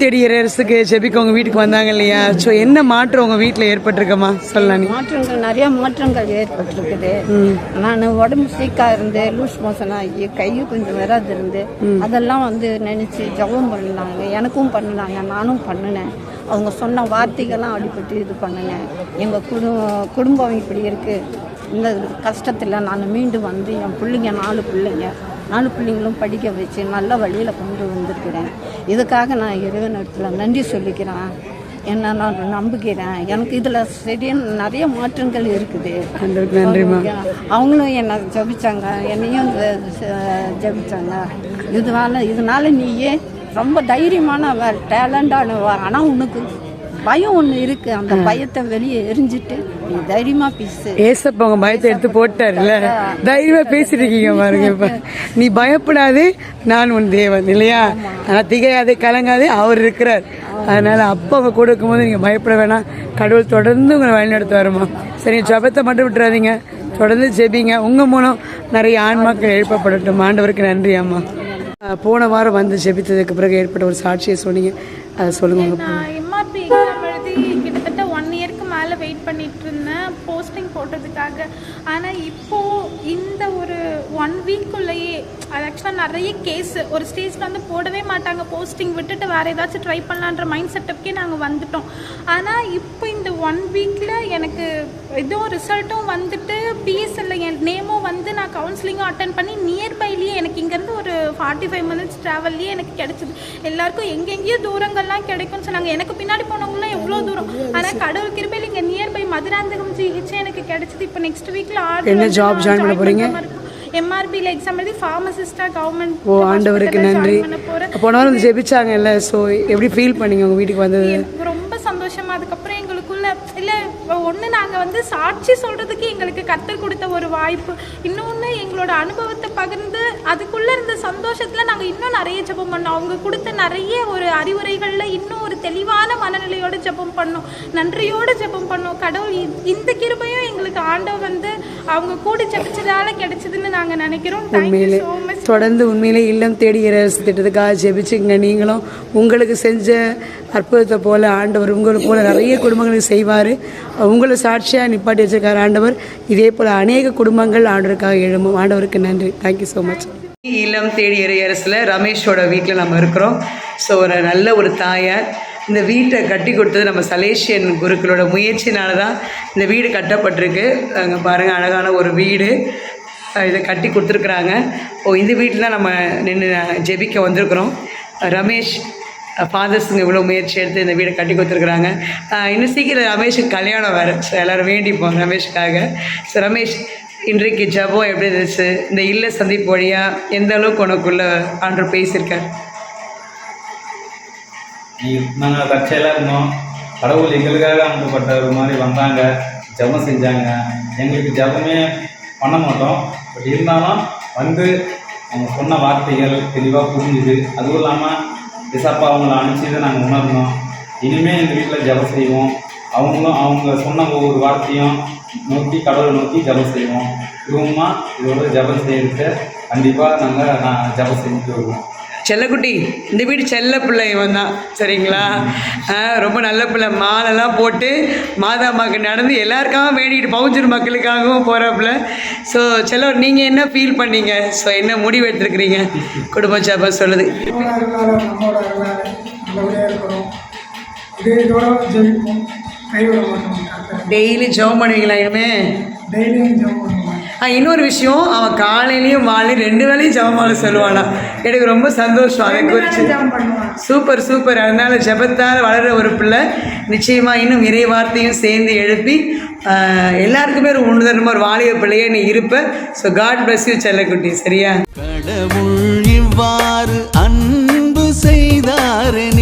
தேடி இறையரசுக்கு ஜெபிக்க உங்க வீட்டுக்கு வந்தாங்க இல்லையா? ஸோ என்ன மாற்றம் உங்க வீட்டில் ஏற்பட்டிருக்கம்மா சொல்லலாம் நீ. மாற்றங்கள் நிறைய மாற்றங்கள் ஏற்பட்டிருக்குது. நான் உடம்பு சீக்கா இருந்து லூஸ் மோஷன் ஆகி கை கொஞ்சம் விராது இருந்து அதெல்லாம் வந்து நினைச்சு ஜெபம் பண்ணினாங்க. எனக்கும் பண்ணினாங்க நானும் பண்ணினேன். அவங்க சொன்ன வார்த்தைகள்லாம் அடிபட்டு இது பண்ணினேன். எங்கள் குடு குடும்பம் இப்படி இருக்கு. இந்த கஷ்டத்தில் நான் மீண்டு வந்து என் பிள்ளைங்க நாலு பிள்ளைங்க. நாலு பிள்ளைங்களும் படிக்க வச்சு நல்ல வழியில் கொண்டு வந்திருக்கிறேன். இதுக்காக நான் இறைவனிடத்தில் நன்றி சொல்லிக்கிறேன். என்ன நான் நம்புகிறேன். எனக்கு இதில் சரியான நிறைய மாற்றங்கள் இருக்குது. அவங்களும் என்னை ஜபிச்சாங்க. என்னையும் ஜபிச்சாங்க. இதனால இதனால நீயே ரொம்ப தைரியமானவ டேலண்டானவ ஆனால் உனக்கு பயம் ஒன்று இருக்கு. அந்த பயத்தை வெளியே எரிஞ்சிட்டு நீ தைரியமா பேசு. ஏசப்ப உங்க பயத்தை எடுத்து போட்டார்ல. தைரியமா பேசிட்டு இருக்கீங்க பாருங்க இப்ப. நீ பயப்படாதே நான் உன் தேவன் இல்லையா? ஆனா திகையாதே கலங்காதே அவர் இருக்கிறார். அதனால அப்பா உங்க கூட இருக்கும்போது நீங்க பயப்பட வேணாம். கடவுள் தொடர்ந்து உங்களை வழிநடத்து வருமா சரி ஜபத்தை மட்டும் விட்டுறாதீங்க. தொடர்ந்து ஜெபிங்க. உங்க மூலம் நிறைய ஆன்மாக்கள் எழுப்பப்படட்டும். ஆண்டவருக்கு நன்றி அம்மா. போன வாரம் வந்து ஜெபித்ததுக்கு பிறகு ஏற்பட்ட ஒரு சாட்சியை சொன்னீங்க. அதை சொல்லுங்க ஆனால் இப்போது இந்த ஒரு ஒன் வீக்குள்ளேயே அது ஆக்சுவலாக நிறைய கேஸ் ஒரு ஸ்டேஜில் வந்து போடவே மாட்டாங்க. போஸ்டிங் விட்டுட்டு வேறு ஏதாச்சும் ட்ரை பண்ணலான்ற மைண்ட் செட்டப்கே நாங்கள் வந்துட்டோம். ஆனால் இப்போ இந்த ஒன் வீக்கில் எனக்கு இதுவும் ரிசல்ட்டும் வந்துட்டு பிஎஸ்எல்ல என் நேமும் வந்து நான் கவுன்சிலிங்கும் அட்டன் பண்ணி நியர்பைலேயே எனக்கு இங்கே ஃபார்ட்டி ஃபைவ் மினிட்ஸ் ட்ராவல்லையே எனக்கு கிடைச்சிது. எல்லாருக்கும் எங்கெங்கேயோ தூரங்கள்லாம் கிடைக்கும்னு சொன்னாங்க. எனக்கு பின்னாடி போனவங்களாம் எவ்வளோ தூரம்? ஆனால் கடவுள் கிருபையில் இங்கே நியர்பை மதுராந்தகம் ஜிஹெச் எனக்கு கிடைச்சிது. இப்போ நெக்ஸ்ட் வீக்கில் என்ன job join பண்ண போறீங்க? எம்ஆர்பியில் எக்ஸாம் எழுதி ஃபார்மசிஸ்டாக கவர்மெண்ட் ஓ ஆண்டவருக்கு நன்றி. போன வாரம் ஜெபிச்சாங்கல்ல. ஸோ எப்படி ஃபீல் பண்ணீங்க உங்க வீட்டுக்கு வந்தது? ரொம்ப சந்தோஷமா அதுக்கப்புறம் எங்களுக்குள்ள இல்ல ஒண்ணு நாங்க வந்து சாட்சி சொல்றதுக்கு எங்களுக்கு கத்தர் கொடுத்த ஒரு வாய்ப்பு. இன்னொன்னு எங்களோட அனுபவத்தை பகிர்ந்து அதுக்குள்ள இருந்த சந்தோஷத்துல நாங்க இன்னும் நிறைய ஜெபம் பண்ணோம். அவங்க கொடுத்த நிறைய ஒரு அறிவுரைகள்ல இன்னும் ஒரு தெளிவான மனநிலையோட ஜெபம் பண்ணோம். நன்றியோட ஜெபம் பண்ணோம். கடவுள் இந்த கிருபையும் எங்களுக்கு ஆண்டவர் வந்து அவங்க கூடி ஜெபிச்சதால கிடைச்சதுன்னு நாங்க நினைக்கிறோம். உண்மையிலே தொடர்ந்து உண்மையிலே இல்லம் தேடி இறையரசு திட்டத்துக்காக ஜெபிச்சுங்க நீங்களும் உங்களுக்கு செஞ்ச அற்புதத்தை போல ஆண்டவர் உங்களுக்கு போல நிறைய குடும்பங்களுக்கு செய்வார். உங்களை சாட்சியாக நிப்பாட்டி வச்சிருக்காரு ஆண்டவர். இதே போல் அநேக குடும்பங்கள் ஆண்டவருக்காக எழும்பும். ஆண்டவருக்கு நன்றி. தேங்க்யூ ஸோ மச் இல்லம் தேடி இறையரசில் ரமேஷோட வீட்டில் நம்ம இருக்கிறோம். ஸோ ஒரு நல்ல ஒரு தாயார் இந்த வீட்டை கட்டி கொடுத்தது நம்ம சலேஷியன் குருக்களோட முயற்சினால தான் இந்த வீடு கட்டப்பட்டிருக்கு. அங்கே பாருங்கள் அழகான ஒரு வீடு. இதை கட்டி கொடுத்துருக்குறாங்க. ஓ இந்த வீட்டில் தான் நம்ம நின்று ஜெபிக்க வந்திருக்கிறோம். ரமேஷ் ஃபாதர்ஸுங்க இவ்வளோ முயற்சி எடுத்து இந்த வீடை கட்டி கொடுத்துருக்குறாங்க. இன்னும் சீக்கிரம் ரமேஷுக்கு கல்யாணம் வேறு. ஸோ எல்லோரும் வேண்டிப்போம் ரமேஷுக்காக. ஸோ ரமேஷ் இன்றைக்கு ஜபம் எப்படி இருந்துச்சு? இந்த இல்ல சந்திப்பு வழியாக எந்த அளவுக்கு உனக்குள்ள ஆண்டு பேசியிருக்கார்? நாங்கள் தற்செயலாக இருந்தோம். கடவுள் எங்களுக்காக அனுப்பப்பட்ட ஒரு மாதிரி வந்தாங்க. ஜெபம் செஞ்சாங்க. எங்களுக்கு ஜபமே பண்ண மாட்டோம். பட் இருந்தாலும் வந்து அவங்க சொன்ன வார்த்தைகள் தெளிவாக புரிஞ்சுது. அதுவும் இல்லாமல் விசாப்பா அவங்கள அனுப்பிச்சதை நாங்கள் உணர்ந்தோம் இனிமேல் எங்கள் வீட்டில் ஜெபம் செய்வோம். அவங்களும் அவங்க சொன்ன ஒவ்வொரு வார்த்தையும் நோக்கி கடவுளை நோக்கி ஜெபம் செய்வோம். குடும்பமாக இதோட ஜபம் செய்யறதுக்கு கண்டிப்பாக நாங்கள் நான் ஜெபம் செஞ்சுட்டு வருவோம். செல்லக்குட்டி இந்த வீடு செல்ல பிள்ளை இவன் தான் சரிங்களா ரொம்ப நல்ல பிள்ளை மாலைலாம் போட்டு மாதாமாக்கு நடந்து எல்லாருக்காகவும் வேண்டிக்கிட்டு பவுஞ்சூர் மக்களுக்காகவும் போகிறாப்புல ஸோ செல்ல நீங்கள் என்ன ஃபீல் பண்ணீங்க ஸோ என்ன முடிவு எடுத்துருக்கிறீங்க குடும்ப சாப்பா சொல்லுது டெய்லி ஜெபம் பண்ணுவீங்களா இனிமே டெய்லியும் ஜெபம் பண்ணுவோம் இன்னொரு விஷயம் அவன் காலையிலையும் மாலையும் ரெண்டு வேளையும் ஜெபமால சொல்லுவானா. எனக்கு ரொம்ப சந்தோஷம் அதை குறித்து சூப்பர் சூப்பர். அதனால ஜெபத்தால் வளர்கிற ஒரு பிள்ளை நிச்சயமாக இன்னும் இறை வார்த்தையும் சேர்ந்து எழுப்பி எல்லாருக்குமே ஒரு உணர்தரமாக ஒரு வாலிப பிள்ளையே நீ இருப்ப. ஸோ காட் பிளஸ் யூ செல்லக்குட்டி. சரியா? கடவுள் இவ்வாறு அன்பு செய்தாரென